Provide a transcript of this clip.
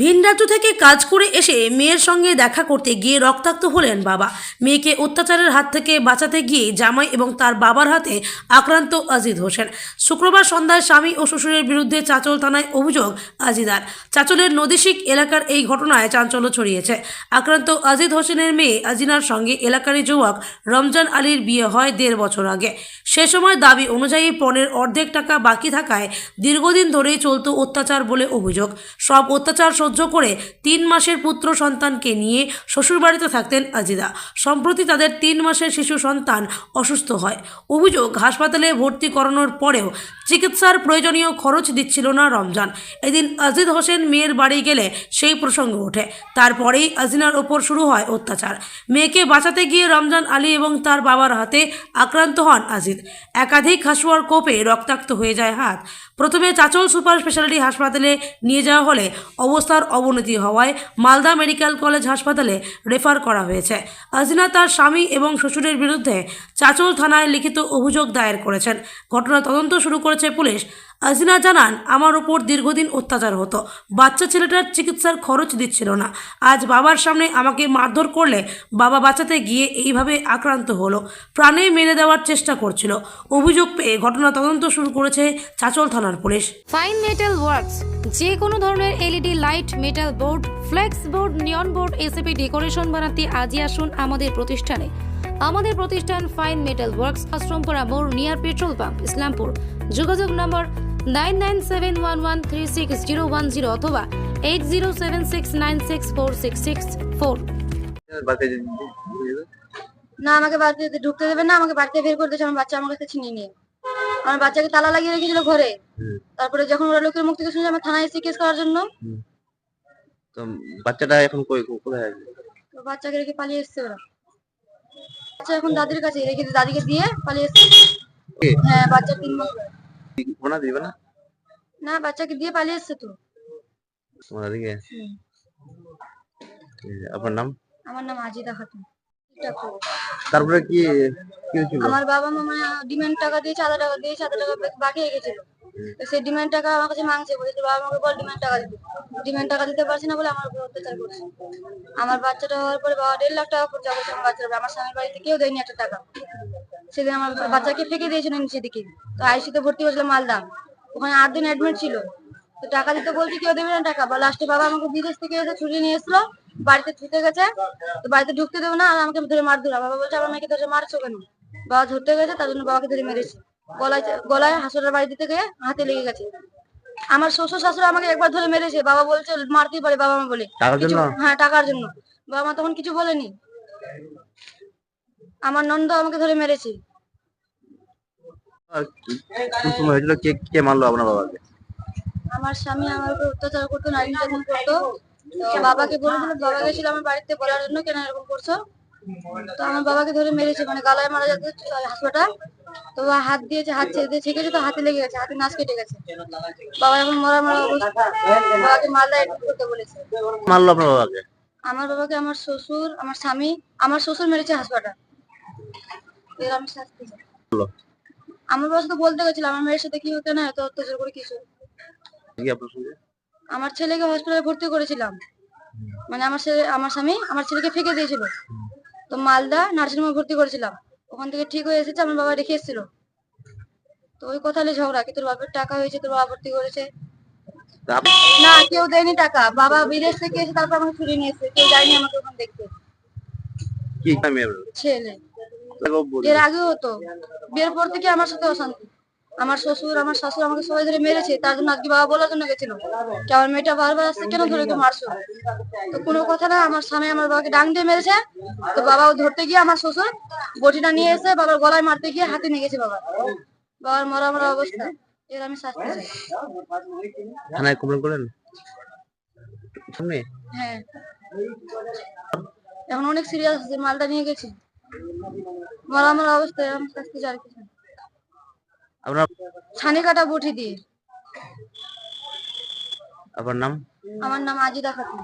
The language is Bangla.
ভিন রাজ্য থেকে কাজ করে এসে মেয়ের সঙ্গে দেখা করতে গিয়ে রক্তাক্ত হলেন বাবা। মেয়েকে অত্যাচারের হাত থেকে বাঁচাতে গিয়ে জামাই এবং তার বাবার হাতে আক্রান্ত আজিদ হোসেন। শুক্রবার সন্ধ্যায় স্বামী ও শ্বশুরের বিরুদ্ধে চাচল থানায় অভিযোগ আজিদার চাচলের নদীশিক এলাকার এই ঘটনায় চাঞ্চল্য ছড়িয়েছে। আক্রান্ত আজিদ হোসেনের মেয়ে আজিনার সঙ্গে এলাকারই যুবক রমজান আলীর বিয়ে হয় দেড় বছর আগে। সে সময় দাবি অনুযায়ী পণের অর্ধেক টাকা বাকি থাকায় দীর্ঘদিন ধরেই চলত অত্যাচার বলে অভিযোগ। সব অত্যাচার সহ্য করে তিন মাসের পুত্র সন্তানকে নিয়ে শ্বশুরবাড়িতে থাকতেন আজিদা। সম্প্রতি তাদের তিন মাসের শিশু সন্তান অসুস্থ হয়। অভিযোগ, হাসপাতালে ভর্তি করানোর পরেও চিকিৎসার প্রয়োজনীয় খরচ দিচ্ছিল না রমজান। এদিন আজিদ হোসেন মেয়ের বাড়ি গেলে সেই প্রসঙ্গ ওঠে। তারপরেই আজিনার ওপর শুরু হয় অত্যাচার। মেয়েকে বাঁচাতে গিয়ে রমজান আলী এবং তার বাবার হাতে আক্রান্ত হন আজিদ। একাধিক হাসুয়ার কোপে রক্তাক্ত হয়ে যায় হাত। প্রথমে চাচল সুপার স্পেশালিটি হাসপাতালে নিয়ে যাওয়া হলে অবস্থার অবনতি হওয়ায় মালদা মেডিকেল কলেজ হাসপাতালে রেফার করা হয়েছে। আজিনা তার স্বামী এবং শ্বশুরের বিরুদ্ধে চাচল থানায় লিখিত অভিযোগ দায়ের করেছেন। ঘটনা তদন্ত শুরু করেছে পুলিশ। আজিনা জানান, আমার ওপর দীর্ঘদিন অত্যাচার হতো। বাচ্চা ছেলেটার চিকিৎসার খরচ দিচ্ছিল না। আজ বাবার সামনে আমাকে মারধর করলে বাবা বাঁচাতে গিয়ে এইভাবে আক্রান্ত হলো। প্রাণে মেরে দেওয়ার চেষ্টা করছিল। অভিযোগ পেয়ে ঘটনা তদন্ত শুরু করেছে চাচল থানার পুলিশ। ফাইন মেটাল ওয়ার্কস যে কোনো ধরনের LED light metal board flex board neon board ACP decoration বানাতে আজই আসুন আমাদের প্রতিষ্ঠানে। আমাদের প্রতিষ্ঠান ফাইন মেটাল ওয়ার্কস আশ্রমপুরা মোড় নিয়ার পেট্রোল পাম্প ইসলামপুর। যোগাযোগ নম্বর nine nine seven one one three six zero one zero অথবা eight zero seven six nine six four six six four. না আমাকে বাড়িতে ঢুকতে দেবে না আমাকে বাড়িতে বের করে দিয়েছে আমার বাচ্চা আমার কাছে ছিনিয়ে নিয়ে। আমার বাচ্চাকে তালা লাগিয়ে রেখেছিল ঘরে। তারপরে যখন ওরা লোকের মুখ থেকে শুনছে আমার থানায় এসে কেস করার জন্য। তো বাচ্চাটা এখন কই কোথায় আছে? তো বাচ্চাকে রেখে পালিয়ে এসছে ওরা। বাচ্চা এখন দাদির কাছে রেখে দাদিকে দিয়ে পালিয়ে এসছে? হ্যাঁ বাচ্চা তিন মাস ওনা দিবে না না বাচ্চাকে দিয়ে পালিয়ে এসছে তো ওনা দিকে। আপনার নাম? আমার নাম আজিদা খাতুন। তারপরে কি কি হয়েছিল? আমার বাবা মা মানে ডিমান্ড টাকা দিয়েছে আধা টাকা দিয়েছে আধা টাকা বাকি হয়ে গেছিল। সেই ডিমান্ড টাকা আমার কাছে মাংছে বলেছে বাবা আমাকে বল ডিমান্ড টাকা দিতে। ডিমান্ড টাকা দিতে পারছি না বলে আমার উপর অত্যাচার করছে। আমার বাচ্চাটা হওয়ার পরে বাবা দেড় লাখ টাকা খরচা করছে আমার বাচ্চার আমার স্বামীর বাড়িতে কেউ দেয়নি একটা টাকা। সেদিন আমার বাচ্চাকে ফেঁকে দিয়েছিল নিচে দিকে তো আইসিতে ভর্তি হয়েছিল মালদা। ওখানে আট দিন অ্যাডমিট ছিল। তো টাকা দিতে বলছি কেউ দেবে না টাকা। বা লাস্টে বাবা আমাকে বিদেশ থেকে এসে ছুটি নিয়ে এসলো। বাড়িতে ছুটে গেছে। তো বাড়িতে ঢুকতে দেবে না আর আমাকে ধরে মার ধরা বাবা বলছে আমার মেয়েকে ধরে মারছো কেন? বাবা ধরতে গেছে তার জন্য বাবাকে ধরে মেরেছে। গলায় গলায় হাসুরের বাড়ি দিতে গিয়ে হাতে লেগে গেছে। আমার শ্বশুর শাশুড়ি আমাকে একবার ধরে মেরেছে। বাবা বলছে মারতেই পারে বাবা মা বলে। কিছু হ্যাঁ টাকার জন্য। বাবা মা তখন কিছু বলেনি। আমার নন্দ আমাকে ধরে মেরেছে। আর কি- সময় হয়েছিল কে কে মারলো আপনার বাবাকে? আমার স্বামী আমার উপর অত্যাচার করতো নারী নির্যাতন করতো। তো বাবাকে বলেছিল বাবা গেছিল আমার বাড়িতে বলার জন্য কেন এরকম করছ? তো আমার বাবাকে ধরে মেরেছে মানে গালায় মারা যাচ্ছে হাসপাটা তো হাত দিয়েছে হাত ছেড়ে দিয়ে ছেঁকেছে তো হাতে লেগে গেছে হাতে নাচ কেটে গেছে। বাবা এখন মরা মরা অবস্থা। বাবাকে মালদা এডমিট করতে বলেছে। মারলো আপনার বাবাকে? আমার বাবাকে আমার শ্বশুর আমার স্বামী আমার শ্বশুর মেরেছে হাসপাটা এর আমি শাস্তি চাই। আমার বাবার সাথে বলতে গেছিলাম আমার মেয়ের সাথে কি হতো না এত অত্যাচার করে কিছু। কি আপনার সঙ্গে? আমার ছেলেকে হসপিটালে ভর্তি করেছিলাম। মানে আমার ছেলে আমার স্বামী আমার ছেলেকে ফেঁকে দিয়েছিল। তো মালদা নার্সিং হোমে ভর্তি করেছিলাম। ওখান থেকে ঠিক হয়ে এসেছে আমার বাবা রেখে এসেছিল। তো ওই কথা ঝগড়া কি তোর বাপের টাকা হয়েছে তোর বাবা ভর্তি করেছে? না কেউ দেয়নি টাকা। বাবা বিদেশ থেকে এসে তারপর আমাকে ফিরে নিয়ে এসেছে কেউ যায়নি আমাকে ওখানে দেখতে। ছেলে। এর আগেও হতো। বিয়ের পর থেকে আমার সাথে অশান্তি। আমার শ্বশুর আমার শাশুড় আমাকে সবাই ধরে মেরেছে। তার জন্য আজকে বাবা বলার জন্য গেছিল। যে আমার মেয়েটা বারবার আসছে কেন ধরে ওকে মারছো? তো কোনো কথা না আমার স্বামী আমার বাবাকে ডাং দিয়ে মেরেছে। তো বাবাও ধরতে গিয়ে আমার শ্বশুর বটিটা নিয়ে এসে বাবার গলায় মারতে গিয়ে হাতে নিয়ে গেছে বাবা বাবার মরা মরা অবস্থা। এর আমি শাস্তি চাই। থানায় কমপ্লেন করেন? হ্যাঁ। এখন অনেক সিরিয়াস আছে মালটা নিয়ে গেছি। মরা অবস্থায় অবস্থা এর আমি শাস্তি আর কিছু আপনার ছানি কাটা বটি দিয়ে। আপনার নাম? আমার নাম আজিদা খাতুন